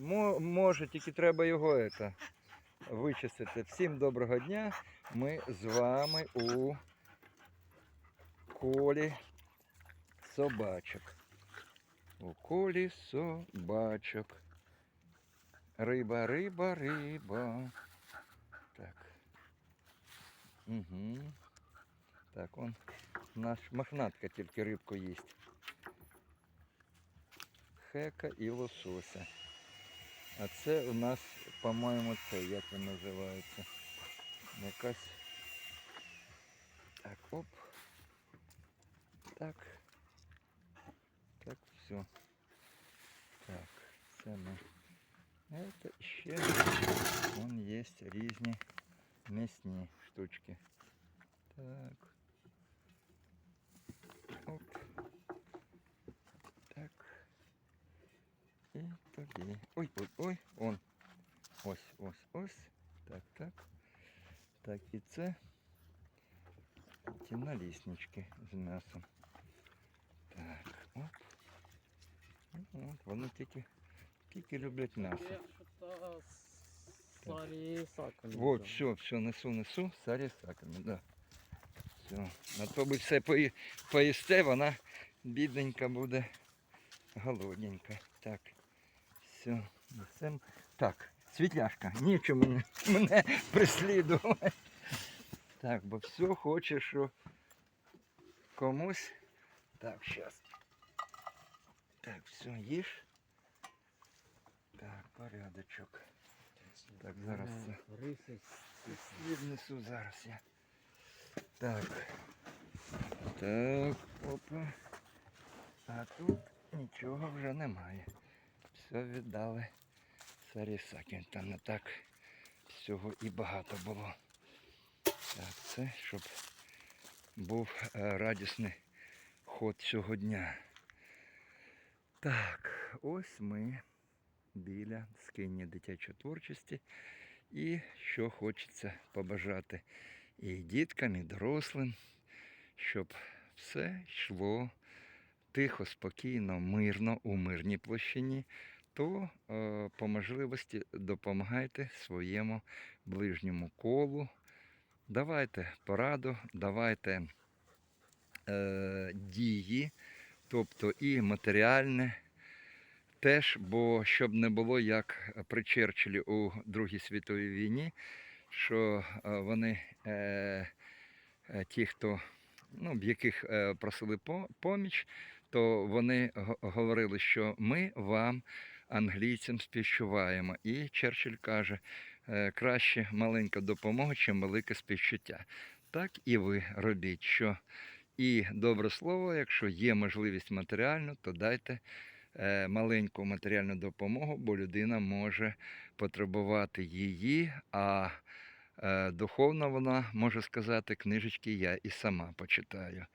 мо- може, тільки треба його это, вичистити. Всім доброго дня. Ми з вами у колі собачок. У колі собачок. Риба, риба, риба. Так. Угу. Так, он наш мохнатка тільки рибку їсть. Хека і лосося. А це у нас, по-моєму, це, як він називається? Якась. Так, оп. Так. Так, все. Так, це ми. Это ще вон є різні м'ясні штучки. Так. Тоді. Ой, ой, ой, он. Ось, ось, ось. Так, так. Так, і це ті наліснички з м'ясом. Так, оп. Ну, От, вони тільки, тільки люблять м'ясо. Сарі. Вот, все, все, несу, несу, сарі саками, да. Все. На то би все пої- поїсте, вона бідненька буде голодненька. Так. Все, несем. Так, світляшка, нічого мене, мене преслідувати. Так, бо все хоче, що комусь. Так, зараз. Так, все, їж. Так, порядочок. Так, зараз це. Риси. Віднесу зараз я. Так. Так, опа. А тут нічого вже немає. Все віддали Сарісаки. Там не так всього і багато було. Так, це щоб був е, радісний ход цього дня. Так, ось ми біля скині дитячої творчості. І що хочеться побажати і діткам, і дорослим, щоб все йшло тихо, спокійно, мирно у мирній площині, то е, по можливості допомагайте своєму ближньому колу. Давайте пораду, давайте е, дії, тобто і матеріальне теж, бо щоб не було як при Черчиллі у Другій світовій війні, що е, вони, е, е, ті, хто, ну, в яких просили поміч, то вони говорили, що ми вам, англійцям, співчуваємо. І Черчилль каже, е, краще маленька допомога, чим велике співчуття. Так і ви робіть, що і добре слово, якщо є можливість матеріальну, то дайте е, маленьку матеріальну допомогу, бо людина може потребувати її, а е, духовно вона може сказати, книжечки я і сама почитаю,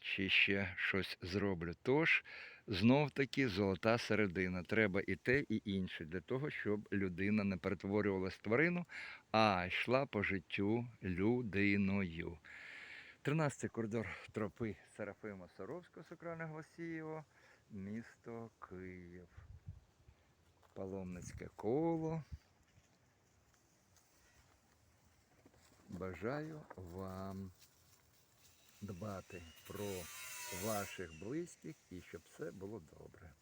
чи ще щось зроблю. Тож, знов таки золота середина. Треба і те, і інше, для того, щоб людина не перетворювалась в тварину, а йшла по життю людиною. 13 коридор тропи Серафима Саровського Сокрального Голосієва, місто Київ. Паломницьке коло. Бажаю вам дбати про ваших близьких і щоб все було добре.